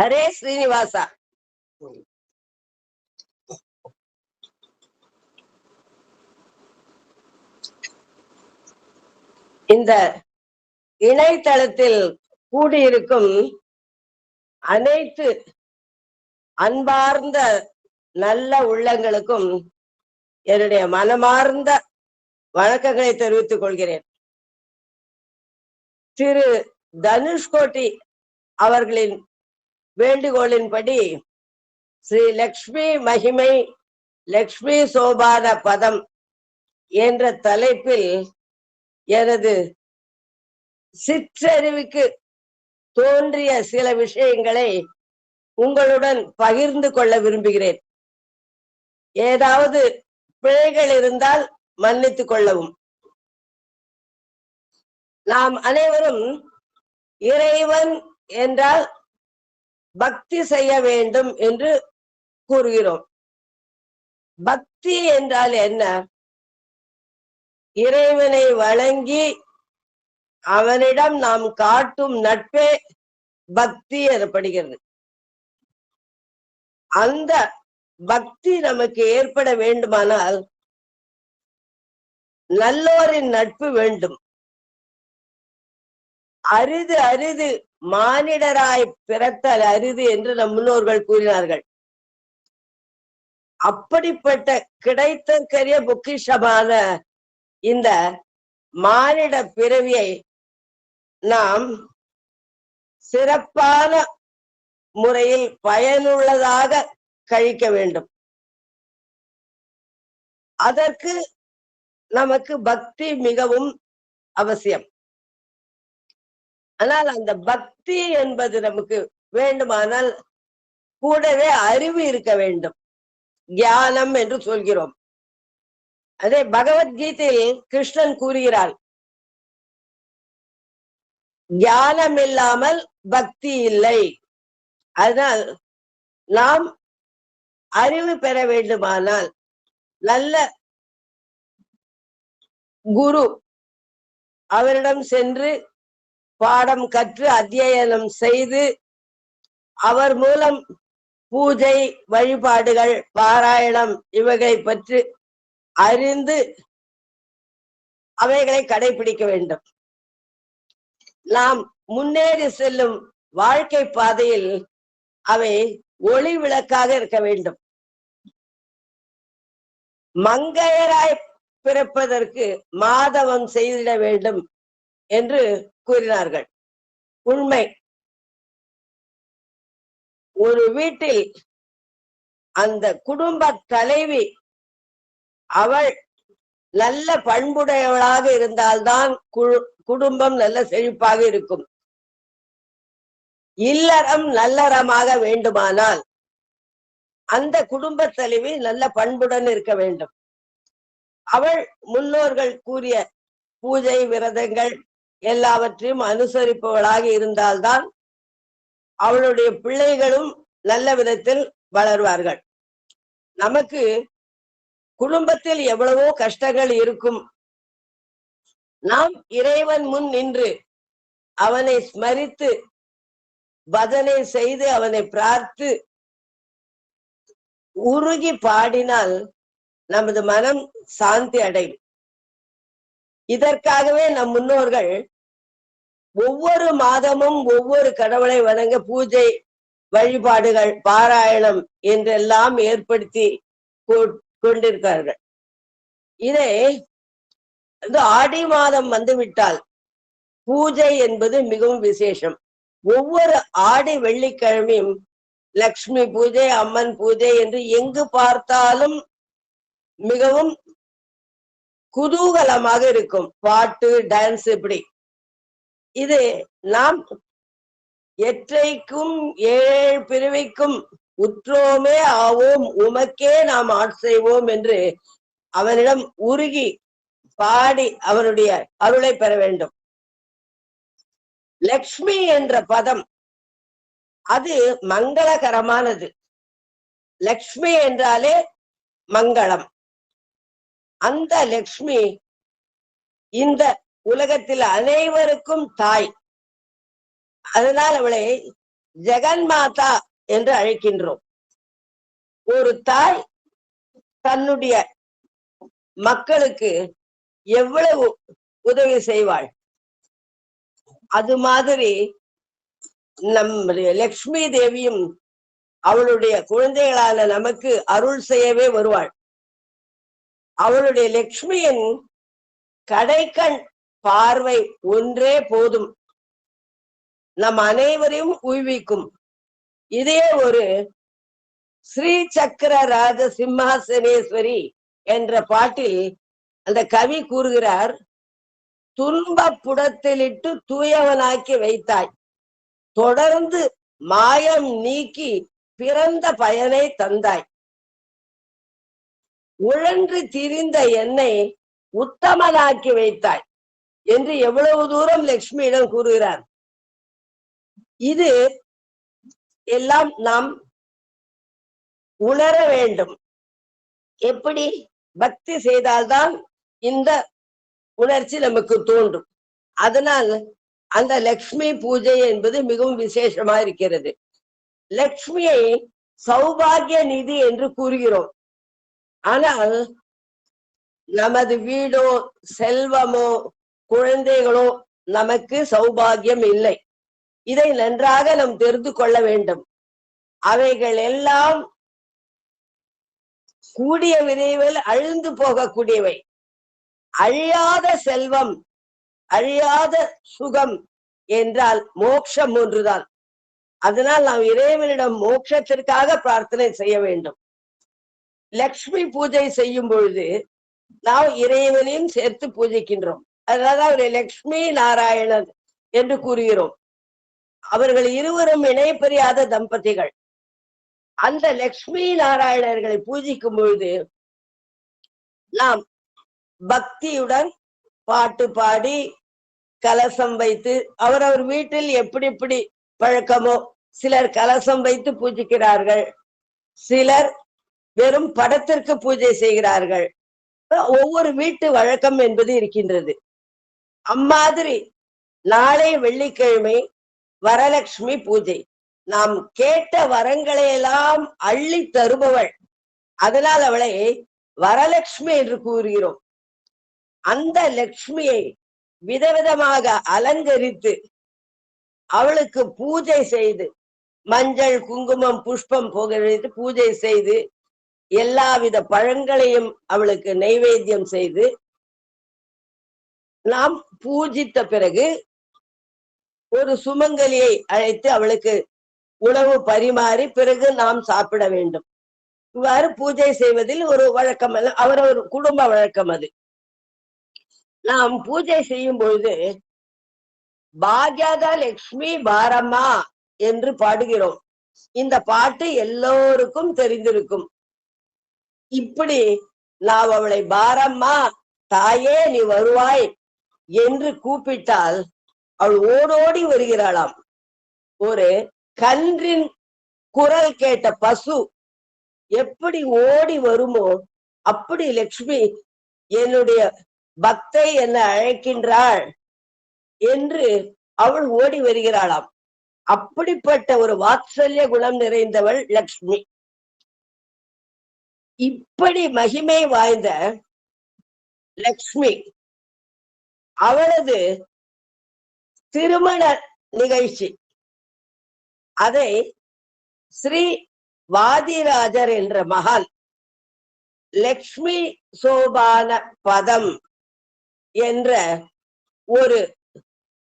ஹரே ஸ்ரீனிவாசா. இந்த இணையதளத்தில் கூடியிருக்கும் அனைத்து அன்பார்ந்த நல்ல உள்ளங்களுக்கும் என்னுடைய மனமார்ந்த வணக்கங்களை தெரிவித்துக் கொள்கிறேன். திரு தனுஷ்கோட்டி அவர்களின் வேண்டுகோளின்படி ஸ்ரீ லக்ஷ்மி மகிமை லக்ஷ்மி சோபான பதம் என்ற தலைப்பில் எனது சிற்றறிவுக்கு தோன்றிய சில விஷயங்களை உங்களுடன் பகிர்ந்து கொள்ள விரும்புகிறேன். ஏதாவது பிழைகள் இருந்தால் மன்னித்துக் கொள்ளவும். நாம் அனைவரும் இறைவன் என்றால் பக்தி செய்ய வேண்டும் என்று கூறுகிறோம். பக்தி என்றால் என்ன? இறைவனை வழங்கி அவனிடம் நாம் காட்டும் நட்பே பக்தி எனப்படுகிறது. அந்த பக்தி நமக்கு ஏற்பட வேண்டுமானால் நல்லோரின் நட்பு வேண்டும். அரிது அரிது மானிடராய் பிறத்தல் அரிது என்று நம் முன்னோர்கள் கூறினார்கள். அப்படிப்பட்ட கிடைத்தற்கரிய பொக்கிஷமான இந்த மானிட பிறவியை நாம் சிறப்பான முறையில் பயனுள்ளதாக கழிக்க வேண்டும். அதற்கு நமக்கு பக்தி மிகவும் அவசியம். ஆனால் அந்த பக்தி என்பது நமக்கு வேண்டுமானால் கூடவே அறிவு இருக்க வேண்டும். தியானம் என்று சொல்கிறோம். அதே பகவத்கீதையில் கிருஷ்ணன் கூறுகிறார் தியானம் இல்லாமல் பக்தி இல்லை. அதனால் நாம் அறிவு பெற வேண்டுமானால் நல்ல குரு அவரிடம் சென்று பாடம் கற்று அத்தியனம் செய்து அவர் மூலம் பூஜை வழிபாடுகள் பாராயணம் இவைகளை பற்றி அறிந்து அவைகளை கடைபிடிக்க வேண்டும். நாம் முன்னேறி செல்லும் வாழ்க்கை பாதையில் அவை ஒளி விளக்காக இருக்க வேண்டும். மங்கையராய் பிறப்பதற்கு மாதவம் செய்திட வேண்டும். என்று கூறினார்கள். உண்மை. ஒரு வீட்டில் அந்த குடும்ப தலைவி அவள் நல்ல பண்புடையவளாக இருந்தால்தான் குடும்பம் நல்ல செழிப்பாக இருக்கும். இல்லறம் நல்லறமாக வேண்டுமானால் அந்த குடும்ப தலைவி நல்ல பண்புடன் இருக்க வேண்டும். அவள் முன்னோர்கள் கூறிய பூஜை விரதங்கள் எல்லாவற்றையும் அனுசரிப்பவளாக இருந்தால்தான் அவளுடைய பிள்ளைகளும் நல்ல விதத்தில் வளர்வார்கள். நமக்கு குடும்பத்தில் எவ்வளவோ கஷ்டங்கள் இருக்கும். நாம் இறைவன் முன் நின்று அவனை ஸ்மரித்து பஜனை செய்து அவனை பிரார்த்து உருகி பாடினால் நமது மனம் சாந்தி அடையும். இதற்காகவே நம் முன்னோர்கள் ஒவ்வொரு மாதமும் ஒவ்வொரு கடவுளை வணங்க பூஜை வழிபாடுகள் பாராயணம் என்றெல்லாம் ஏற்படுத்தி கொ- கொண்டிருக்கார்கள் இதை வந்து ஆடி மாதம் வந்துவிட்டால் பூஜை என்பது மிகவும் விசேஷம். ஒவ்வொரு ஆடி வெள்ளிக்கிழமையும் லக்ஷ்மி பூஜை அம்மன் பூஜை என்று எங்கு பார்த்தாலும் மிகவும் குதூகலமாக இருக்கும். பாட்டு டான்ஸ் இப்படி. இது நாம் எற்றைக்கும் ஏழ் பிறவிக்கும் உற்றோமே ஆவோம். உமக்கே நாம் ஆட்செய்வோம் என்று அவனிடம் உருகி பாடி அவனுடைய அருளை பெற வேண்டும். லக்ஷ்மி என்ற பதம் அது மங்களகரமானது. லக்ஷ்மி என்றாலே மங்களம். அந்த லக்ஷ்மி இந்த உலகத்தில் அனைவருக்கும் தாய். அதனால் அவளை ஜெகன்மாதா என்று அழைக்கின்றோம். ஒரு தாய் தன்னுடைய மக்களுக்கு எவ்வளவு உதவி செய்வாள்? அது மாதிரி நம் லக்ஷ்மி தேவியும் அவளுடைய குழந்தைகளான நமக்கு அருள் செய்யவே வருவாள். அவளுடைய லக்ஷ்மியின் கடைக்கண் பார்வை ஒன்றே போதும். நம் அனைவரையும் உய்விக்கும் இதே ஒரு ஸ்ரீ சக்கர ராஜ சிம்மாசனேஸ்வரி என்ற பாட்டில் அந்த கவி கூறுகிறார் துன்ப புடத்திலிட்டு தூயவனாக்கி வைத்தாய். தொடர்ந்து மாயம் நீக்கி பிறந்த பயனை தந்தாய். உழன்று திரிந்த என்னை உத்தமனாக்கி வைத்தாய் என்று எவ்வளவு தூரம் லக்ஷ்மியிடம் கூறுகிறார். இது எல்லாம் நாம் உணர வேண்டும். எப்படி? பக்தி செய்தால்தான் இந்த உணர்ச்சி நமக்கு தோன்றும். அதனால் அந்த லக்ஷ்மி பூஜை என்பது மிகவும் விசேஷமா இருக்கிறது. லக்ஷ்மியை சௌபாகிய நிதி என்று கூறுகிறோம். ஆனால் நமது வீடோ செல்வமோ குழந்தைகளோ நமக்கு சௌபாகியம் இல்லை. இதை நன்றாக நாம் தெரிந்து கொள்ள வேண்டும். அவைகள் எல்லாம் கூடிய விரைவில் அழிந்து போகக்கூடியவை. அழியாத செல்வம் அழியாத சுகம் என்றால் மோட்சம் ஒன்றுதான். அதனால் நாம் இறைவனிடம் மோட்சத்திற்காக பிரார்த்தனை செய்ய வேண்டும். லக்ஷ்மி பூஜை செய்யும் பொழுது நாம் இறைவனையும் சேர்த்து பூஜிக்கின்றோம். அதனால அவரை லக்ஷ்மி நாராயணன் என்று கூறுகிறோம். அவர்கள் இருவரும் இணையப்பெரியாத தம்பதிகள். அந்த லக்ஷ்மி நாராயணர்களை பூஜிக்கும் பொழுது நாம் பக்தியுடன் பாட்டு பாடி கலசம் வைத்து அவரவர் வீட்டில் எப்படி எப்படி பழக்கமோ சிலர் கலசம் வைத்து பூஜிக்கிறார்கள். சிலர் வெறும் படத்திற்கு பூஜை செய்கிறார்கள். ஒவ்வொரு வீட்டு வழக்கம் என்பது இருக்கின்றது. அம்மாதிரி நாளை வெள்ளிக்கிழமை வரலட்சுமி பூஜை. நாம் கேட்ட வரங்களை எல்லாம் அள்ளி தருபவள். அதனால் அவளை வரலட்சுமி என்று கூறுகிறோம். அந்த லக்ஷ்மியை விதவிதமாக அலங்கரித்து அவளுக்கு பூஜை செய்து மஞ்சள் குங்குமம் புஷ்பம் புகழ்ந்து பூஜை செய்து எல்லாவித பழங்களையும் அவளுக்கு நைவேத்தியம் செய்து நாம் பூஜித்த பிறகு ஒரு சுமங்கலியை அழைத்து அவளுக்கு உணவு பரிமாறி பிறகு நாம் சாப்பிட வேண்டும். இவ்வாறு பூஜை செய்வதில் ஒரு வழக்கம் அல்ல அவரவர் குடும்ப வழக்கம் அது. நாம் பூஜை செய்யும் பொழுது பாக்யாதா லக்ஷ்மி பாரம்மா என்று பாடுகிறோம். இந்த பாட்டு எல்லோருக்கும் தெரிந்திருக்கும். இப்படி நாம் அவளை பாரம்மா தாயே நீ வருவாய் என்று கூப்பிட்டால் அவள் ஓடோடி வருகிறாளாம். ஒரு கன்றின் குரல் கேட்ட பசு எப்படி ஓடி வருமோ அப்படி லக்ஷ்மி என்னுடைய பக்தை என்ன அழைக்கின்றாள் என்று அவள் ஓடி வருகிறாளாம். அப்படிப்பட்ட ஒரு வாத்சல்ய குணம் நிறைந்தவள் லக்ஷ்மி. இப்படி மகிமை வாய்ந்த லக்ஷ்மி அவளது திருமண நிகழ்ச்சி. அதை ஸ்ரீ வாதிராஜர் என்ற மகான் லக்ஷ்மி சோபான பதம் என்ற ஒரு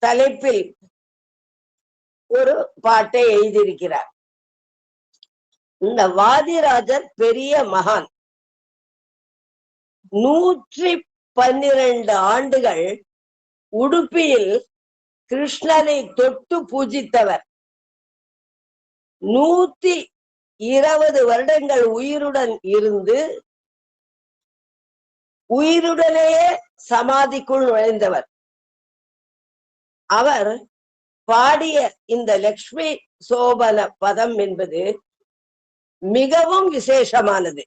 தலைப்பில் ஒரு பாட்டை எழுதியிருக்கிறார். இந்த வாதிராஜர் பெரிய மகான். நூற்றி பன்னிரண்டு ஆண்டுகள் உடுப்பியில் கிருஷ்ணனை தொட்டு பூஜித்தவர். நூத்தி இருபது வருடங்கள் உயிருடன் இருந்து உயிருடனேயே சமாதிக்குள் நுழைந்தவர். அவர் பாடிய இந்த லக்ஷ்மி சோபன பதம் என்பது மிகவும் விசேஷமானது.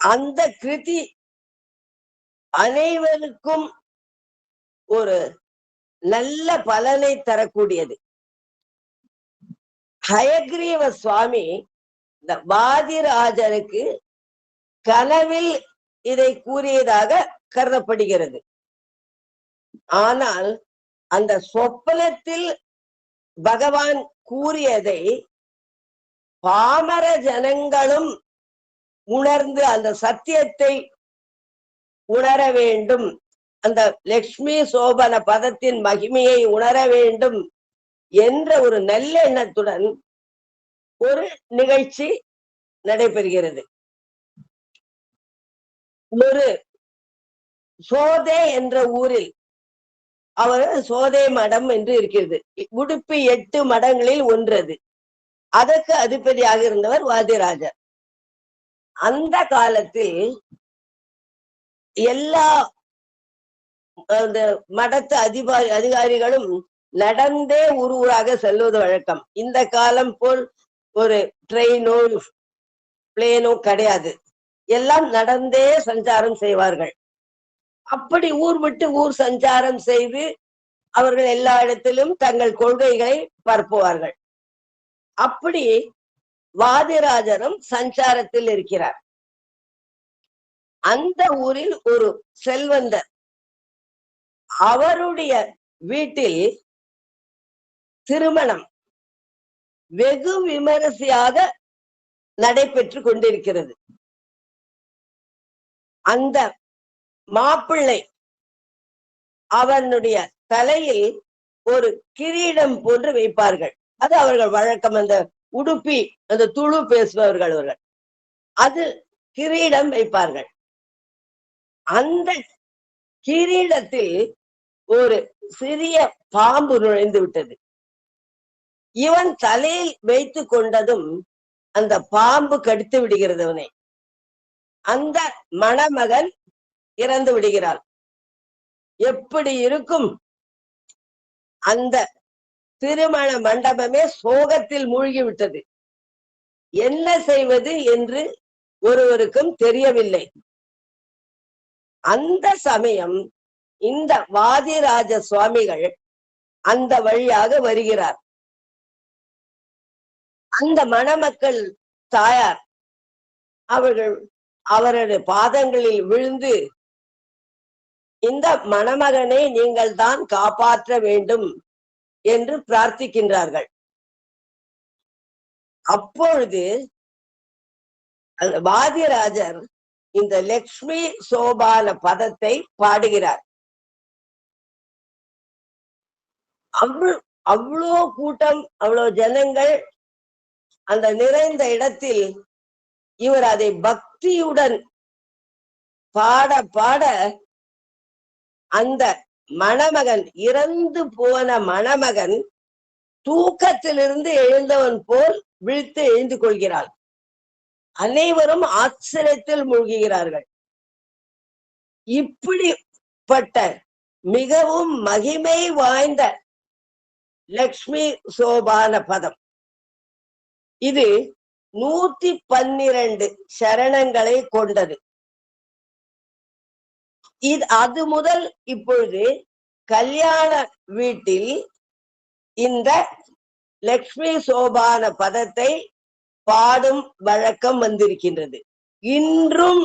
அந்த கிருதி அனைவருக்கும் ஒரு நல்ல பலனை தரக்கூடியது. ஹயக்ரீவ சுவாமி இந்த வாதிராஜனுக்கு கனவில் இதை கூறியதாக கருதப்படுகிறது. ஆனால் அந்த சொப்பனத்தில் பகவான் கூறியதை பாமர ஜனங்களும் உணர்ந்து அந்த சத்தியத்தை உணர வேண்டும். அந்த லக்ஷ்மி சோபன பதத்தின் மகிமையை உணர வேண்டும் என்ற ஒரு நல்லெண்ணத்துடன் ஒரு நிகழ்ச்சி நடைபெறுகிறது. ஒரு சோதே என்ற ஊரில் அவர் சோதே மடம் என்று இருக்கிறது. உடுப்பி எட்டு மடங்களில் ஒன்றது அதற்கு அதிபதியாக இருந்தவர் வாதிராஜர். அந்த காலத்தில் எல்லா அந்த மடத்து அதிபாரி அதிகாரிகளும் நடந்தே ஊர் ஊராக செல்வது வழக்கம். இந்த காலம் போல் ஒரு ட்ரெயினோ பிளேனோ கிடையாது. எல்லாம் நடந்தே சஞ்சாரம் செய்வார்கள். அப்படி ஊர் விட்டு ஊர் சஞ்சாரம் செய்து அவர்கள் எல்லா இடத்திலும் தங்கள் கொள்கைகளை பரப்புவார்கள். அப்படி வாதிராஜரும் சஞ்சாரத்தில் இருக்கிறார். அந்த ஊரில் ஒரு செல்வந்தர். அவருடைய வீட்டில் திருமணம் வெகு விமரிசையாக நடைபெற்று கொண்டிருக்கிறது. அந்த மாப்பிள்ளை அவனுடைய தலையில் ஒரு கிரீடம் போன்று வைப்பார்கள். அது அவர்கள் வழக்கம். அந்த உடுப்பி அந்த துளு பேசுபவர்கள் அவர்கள். அது கிரீடம் வைப்பார்கள். அந்த கிரீடத்தில் ஒரு சிறிய பாம்பு நுழைந்து விட்டது. இவன் தலையில் வைத்து கொண்டதும் அந்த பாம்பு கடித்து விடுகிறது அவனை. அந்த மணமகன் இறந்து விடுகிறாள். எப்படி இருக்கும்? அந்த திருமண மண்டபமே சோகத்தில் மூழ்கி விட்டது என்ன செய்வது என்று ஒருவருக்கும் தெரியவில்லை. அந்த சமயம் இந்த வாதிராஜ சுவாமிகள் அந்த வழியாக வருகிறார். அந்த மணமக்கள் தாயார் அவர்கள் அவரது பாதங்களில் விழுந்து இந்த மணமகனை நீங்கள் தான் காப்பாற்ற வேண்டும். என்று பிரார்த்திக்கின்றார்கள். அப்பொழுது அந்த வாதிராஜர் இந்த லக்ஷ்மி சோபான பதத்தை பாடுகிறார். அவ்வளோ அவ்வளோ கூட்டம் அவ்வளோ ஜனங்கள் அந்த நிறைந்த இடத்தில் இவர் அதை பக்தியுடன் பாட பாட அந்த மணமகன் இறந்து போன மணமகன் தூக்கத்திலிருந்து எழுந்தவன் போல் விழித்து எழுந்து கொள்கிறாள். அனைவரும் ஆச்சரியத்தில் மூழ்குகிறார்கள். இப்படிப்பட்ட மிகவும் மகிமை வாய்ந்த லக்ஷ்மி சோபான பதம். இது நூத்தி பன்னிரண்டு சரணங்களை கொண்டது. இது அது முதல் இப்பொழுது கல்யாண வீட்டில் இந்த லக்ஷ்மி சோபான பதத்தை பாடும் வழக்கம் வந்திருக்கின்றது. இன்றும்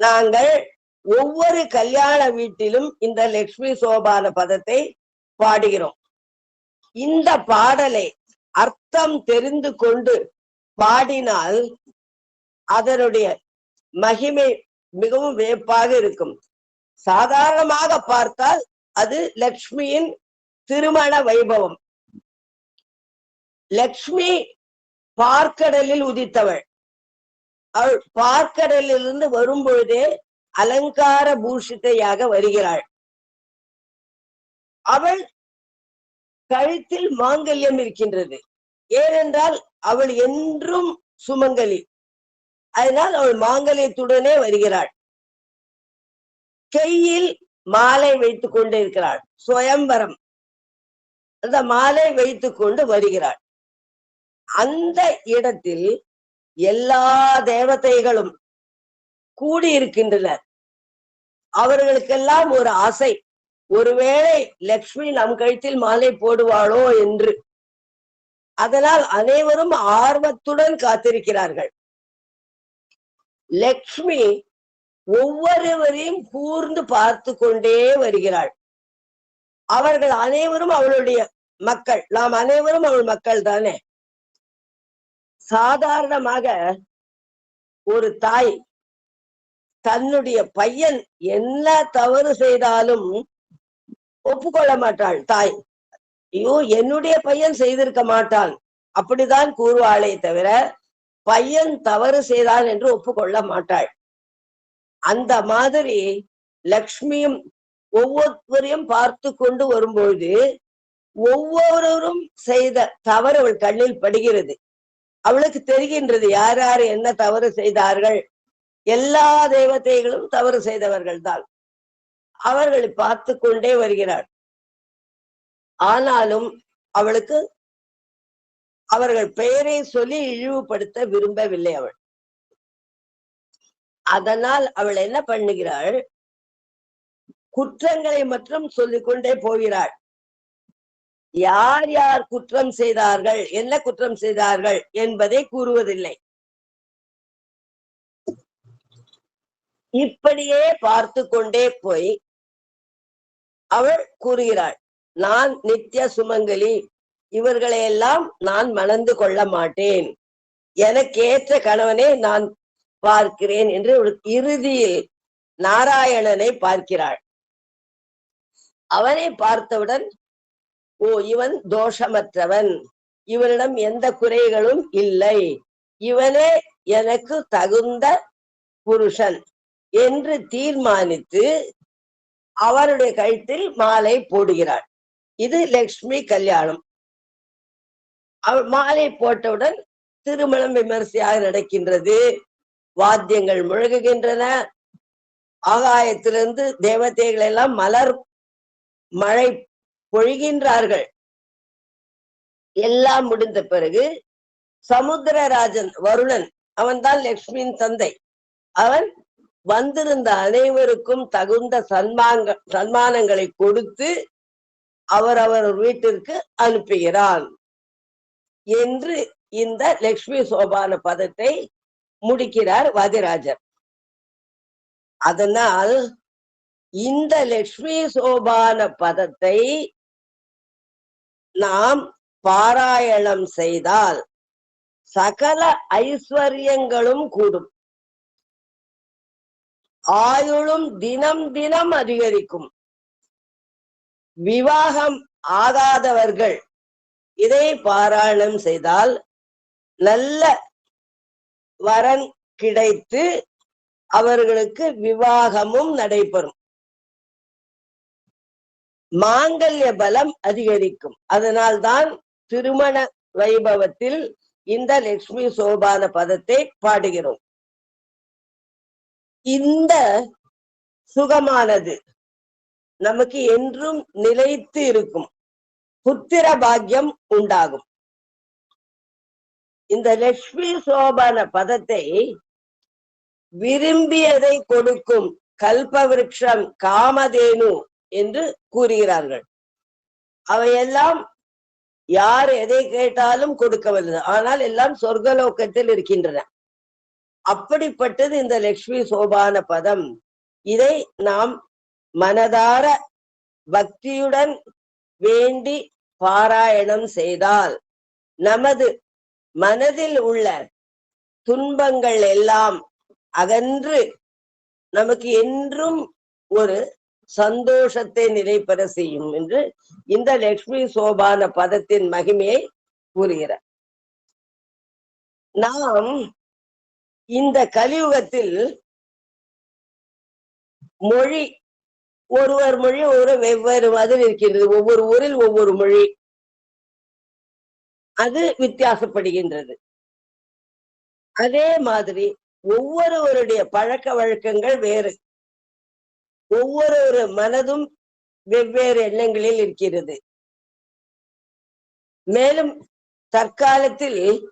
நாங்கள் ஒவ்வொரு கல்யாண வீட்டிலும் இந்த லக்ஷ்மி சோபான பதத்தை பாடுகிறோம். இந்த பாடலை அர்த்தம் தெரிந்து கொண்டு பாடினால் அதனுடைய மகிமை மிகவும் வியப்பாக இருக்கும். சாதாரணமாக பார்த்தால் அது லக்ஷ்மியின் திருமண வைபவம். லக்ஷ்மி பார்க்கடலில் உதித்தவள். அவள் பார்க்கடலிலிருந்து வரும் பொழுதே அலங்கார பூஷிதையாக வருகிறாள். அவள் கழுத்தில் மாங்கல்யம் இருக்கின்றது. ஏனென்றால் அவள் என்றும் சுமங்கலி. அதனால் அவள் மாங்கல்யத்துடனே வருகிறாள். கையில் மாலை வைத்துக் கொண்டு இருக்கிறாள். சுயம்பரம். அந்த மாலை வைத்துக் கொண்டு வருகிறாள். அந்த இடத்தில் எல்லா தேவதைகளும் கூடியிருக்கின்றனர். அவர்களுக்கெல்லாம் ஒரு ஆசை. ஒருவேளை லக்ஷ்மி நம் கழுத்தில் மாலை போடுவாளோ என்று. அதனால் அனைவரும் ஆர்வத்துடன் காத்திருக்கிறார்கள். லக்ஷ்மி ஒவ்வொருவரையும் கூர்ந்து பார்த்து கொண்டே வருகிறாள். அவர்கள் அனைவரும் அவளுடைய மக்கள். நாம் அனைவரும் அவள் மக்கள் தானே. சாதாரணமாக ஒரு தாய் தன்னுடைய பையன் என்ன தவறு செய்தாலும் ஒப்புக்கொள்ள மாட்டாள். தாய் ஐயோ என்னுடைய பையன் செய்திருக்க மாட்டான். அப்படிதான் கூறுவாளே தவிர பையன் தவறு செய்தான் என்று ஒப்புக்கொள்ள மாட்டாள். அந்த மாதிரி லக்ஷ்மியும் ஒவ்வொருவரையும் பார்த்து கொண்டு வரும்பொழுது ஒவ்வொருவரும் செய்த தவறு அவள் கண்ணில் படுகிறது. அவளுக்கு தெரிகின்றது யார் யார் என்ன தவறு செய்தார்கள். எல்லா தேவதைகளும் தவறு செய்தவர்கள் தான் அவர்களை பார்த்து கொண்டே வருகிறாள். ஆனாலும் அவளுக்கு அவர்கள் பெயரை சொல்லி இழிவுபடுத்த விரும்பவில்லை அவள். அதனால் அவள் என்ன பண்ணுகிறாள்? குற்றங்களை மட்டும் சொல்லிக்கொண்டே போகிறாள். யார் யார் குற்றம் செய்தார்கள்? என்ன குற்றம் செய்தார்கள்? என்பதை கூறுவதில்லை. இப்படியே பார்த்து கொண்டே போய் அவள் கூறுகிறாள் நான் நித்திய சுமங்கலி இவர்களையெல்லாம் நான் மணந்து கொள்ள மாட்டேன். எனக்கு ஏற்ற கணவனை நான் பார்க்கிறேன் என்று இறுதியில் நாராயணனை பார்க்கிறாள். அவனை பார்த்தவுடன் ஓ இவன் தோஷமற்றவன். இவனிடம் எந்த குறைகளும் இல்லை. இவனே எனக்கு தகுந்த புருஷன் என்று தீர்மானித்து அவருடைய கழுத்தில் மாலை போடுகிறாள். இது லக்ஷ்மி கல்யாணம். அவள் மாலை போட்டவுடன் திருமணம் விமர்சையாக நடக்கின்றது. வாத்தியங்கள் முழுகுகின்றன ஆகாயத்திலிருந்து தேவதைகள் எல்லாம் மலர் மழை பொழிகின்றார்கள். எல்லாம் முடிந்த பிறகு சமுத்திரராஜன் வருணன் அவன்தான் லக்ஷ்மியின் தந்தை. அவன் வந்திருந்த அனைவருக்கும் தகுந்த சன்மாங்க சன்மானங்களை கொடுத்து அவரவர் வீட்டிற்கு அனுப்புகிறான். என்று இந்த லக்ஷ்மி சோபான பதத்தை முடிக்கிறார் வாதிராஜர். அதனால் இந்த லக்ஷ்மி சோபான பதத்தை நாம் பாராயணம் செய்தால் சகல ஐஸ்வர்யங்களும் கூடும். ஆயுளும் தினம் தினம் அதிகரிக்கும். விவாகம் ஆகாதவர்கள் இதை பாராயணம் செய்தால் நல்ல வரன் கிடைத்து அவர்களுக்கு விவாகமும் நடைபெறும். மாங்கல்ய பலம் அதிகரிக்கும். அதனால்தான் திருமண வைபவத்தில் இந்த லட்சுமி சோபான பதத்தை பாடுகிறோம். இந்த சுகமானது நமக்கு என்றும் நிலைத்து இருக்கும். புத்திர பாக்கியம் உண்டாகும். இந்த லட்சுமி சோபான பதத்தை விரும்பியதை கொடுக்கும் கல்பவிருஷம் காமதேனு என்று கூறுகிறார்கள். அவையெல்லாம் யார் எதை கேட்டாலும் கொடுக்க வல்லது ஆனால் எல்லாம் சொர்க்கலோக்கத்தில் இருக்கின்றன. அப்படிப்பட்டது இந்த லக்ஷ்மி சோபான பதம். இதை நாம் மனதார பக்தியுடன் வேண்டி பாராயணம் செய்தால் நமது மனதில் உள்ள துன்பங்கள் எல்லாம் அகன்று நமக்கு என்றும் ஒரு சந்தோஷத்தை நிலைபெற செய்யும் என்று இந்த லக்ஷ்மி சோபான பதத்தின் மகிமையை கூறுகிறார். நாம் இந்த கலியுகத்தில் மொழி ஒருவர் மொழி ஒரு வெவ்வேறு மாதிரி இருக்கின்றது ஒவ்வொரு ஊரில் ஒவ்வொரு மொழி. அது வித்தியாசப்படுகின்றது. அதே மாதிரி ஒவ்வொருவருடைய பழக்க வழக்கங்கள் வேறு. ஒவ்வொரு மனதும் வெவ்வேறு எண்ணங்களில் இருக்கிறது. மேலும் தற்காலத்தில்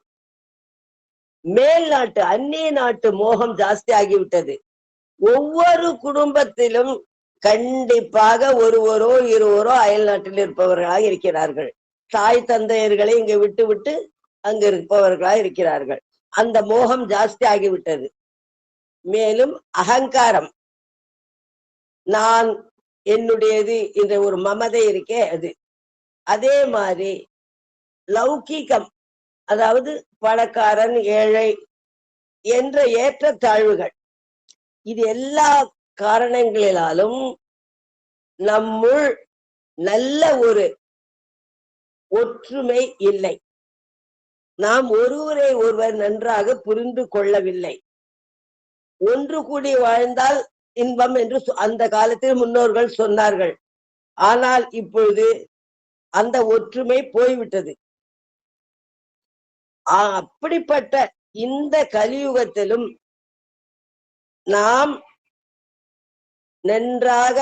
மேல் நாட்டு அந்நிய நாட்டு மோகம் ஜாஸ்தி ஆகிவிட்டது ஒவ்வொரு குடும்பத்திலும் கண்டிப்பாக ஒருவரோ இருவரோ அயல் நாட்டில் இருப்பவர்களாக இருக்கிறார்கள். தாய் தந்தையர்களை இங்க விட்டு விட்டு அங்க இருப்பவர்களா இருக்கிறார்கள். அந்த மோகம் ஜாஸ்தி ஆகிவிட்டது. மேலும் அகங்காரம். நான் என்னுடையது என்ற ஒரு மமதை இருக்கே அது. அதே மாதிரி லௌகீகம் அதாவது பணக்காரன் ஏழை என்ற ஏற்றத்தாழ்வுகள் இது எல்லா காரணங்களிலாலும் நம்முள் நல்ல ஒரு ஒற்றுமை இல்லை. நாம் ஒருவரை ஒருவர் நன்றாக புரிந்து கொள்ளவில்லை. ஒன்று கூடி வாழ்ந்தால் இன்பம் என்று அந்த காலத்தில் முன்னோர்கள் சொன்னார்கள். ஆனால் இப்பொழுது அந்த ஒற்றுமை போய்விட்டது. அப்படிப்பட்ட இந்த கலியுகத்திலும் நாம் நன்றாக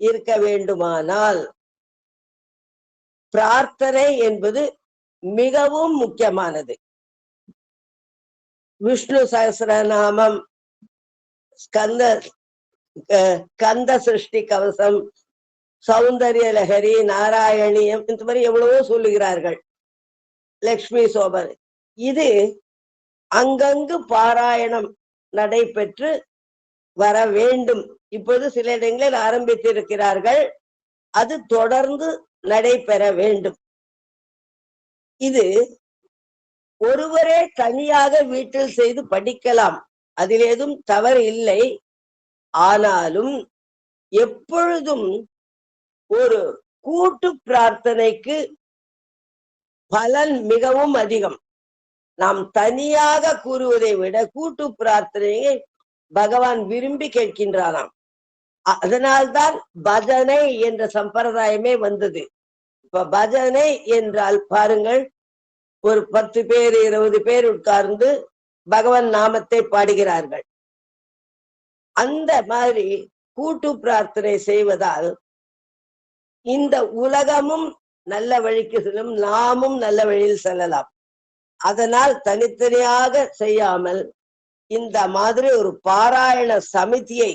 இருக்க வேண்டுமானால் பிரார்த்தனை என்பது மிகவும் முக்கியமானது. விஷ்ணு சகசிரநாமம் ஸ்கந்த கந்த சிருஷ்டி கவசம் சௌந்தரிய லகரி நாராயணியம் இந்த மாதிரி எவ்வளவோ சொல்லுகிறார்கள். லக்ஷ்மி சோபன். இது அங்கங்கு பாராயணம் நடைபெற்று வர வேண்டும். இப்போது சில இடங்களில் ஆரம்பித்திருக்கிறார்கள். அது தொடர்ந்து நடைபெற வேண்டும். இது ஒருவரே தனியாக வீட்டில் செய்து படிக்கலாம். அதில் ஏதும் தவறு இல்லை. ஆனாலும் எப்பொழுதும் ஒரு கூட்டு பிரார்த்தனைக்கு பலன் மிகவும் அதிகம். நாம் தனியாக கூறுவதை விட கூட்டு பிரார்த்தனையை பகவான் விரும்பி கேட்கின்றாராம். அதனால்தான் பஜனை என்ற சம்பிரதாயமே வந்தது. இப்ப பஜனை என்றால் பாருங்கள் ஒரு பத்து பேர் இருபது பேர் உட்கார்ந்து பகவன் நாமத்தை பாடுகிறார்கள். அந்த மாதிரி கூட்டு பிரார்த்தனை செய்வதால் இந்த உலகமும் நல்ல வழிக்கு செல்லும் நாமும் நல்ல வழியில் செல்லலாம். அதனால் தனித்தனியாக செய்யாமல் இந்த மாதிரி ஒரு பாராயண சமிதியை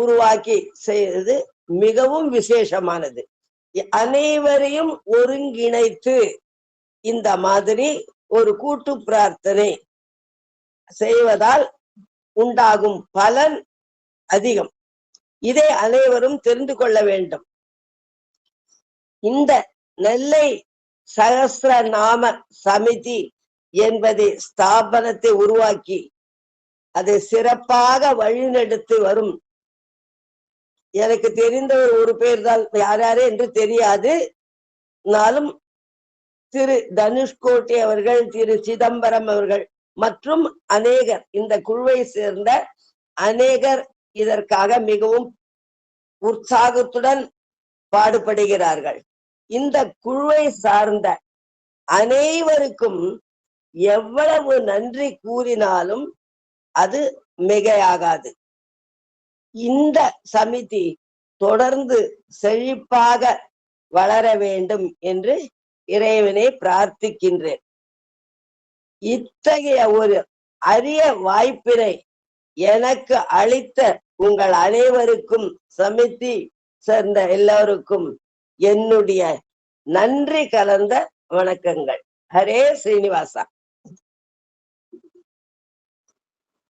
உருவாக்கி செய்வது மிகவும் விசேஷமானது. அனைவரையும் ஒருங்கிணைத்து இந்த மாதிரி ஒரு கூட்டு பிரார்த்தனை செய்வதால் உண்டாகும் பலன் அதிகம். இதை அனைவரும் தெரிந்து கொள்ள வேண்டும். இந்த நெல்லை சகஸ்ர நாம சமிதி என்பதை ஸ்தாபனத்தை உருவாக்கி அதை சிறப்பாக வழிநடத்தி வரும் எனக்கு தெரிந்தவர் ஒரு பேர் தான் யார் யாரு என்று தெரியாது. நாளும் திரு தனுஷ்கோட்டி அவர்கள் திரு சிதம்பரம் அவர்கள் மற்றும் அநேகர் இந்த குழுவை சேர்ந்த அநேகர் இதற்காக மிகவும் உற்சாகத்துடன் பாடுபடுகிறார்கள். இந்த குழுவை சார்ந்த அனைவருக்கும் எவ்வளவு நன்றி கூறினாலும் அது மிகையாகாது. இந்த சமிதி தொடர்ந்து செழிப்பாக வளர வேண்டும் என்று இறைவனை பிரார்த்திக்கின்றேன். இத்தகைய ஒரு அரிய வாய்ப்பினை எனக்கு அளித்த உங்கள் அனைவருக்கும் சமிதி சேர்ந்த எல்லோருக்கும் என்னுடைய நன்றி கலந்த வணக்கங்கள். ஹரே ஸ்ரீனிவாசா